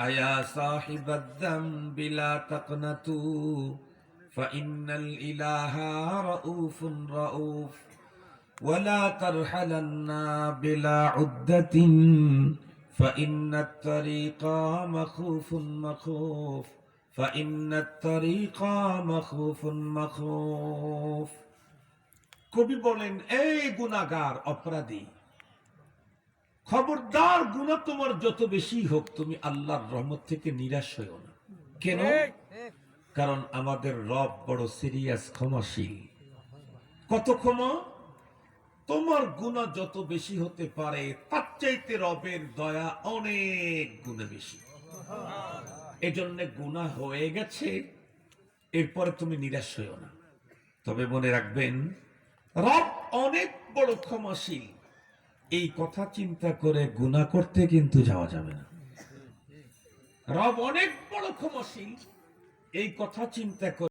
أيا صاحب الذنب لا تقنطوا فإن الإله رؤوف رؤوف ولا ترحلن بلا عدة فإن الطريق مخوف مخوف فإن الطريق مخوف مخوف কবি বলেন এই গুনাগার অপরাধী খবরদার গুণা তোমার যত বেশি হোক তুমি আল্লাহর রহমত থেকে নিরাশ হইও না। কেন? কারণ আমাদের রব বড় সিরিয়াস ক্ষমাশীল। কত ক্ষমা? তোমার গুণা যত বেশি হতে পারে তার চাইতে রবের দয়া অনেক গুণে বেশি। এজন্য গুণা হয়ে গেছে এরপরে তুমি নিরাশ হইও না। তবে মনে রাখবেন রব অনেক বড় ক্ষমাশীল। এই কথা চিন্তা করে গুণা করতে কিন্তু যাওয়া যাবে না। রব অনেক বড় ক্ষমসীন এই কথা চিন্তা করে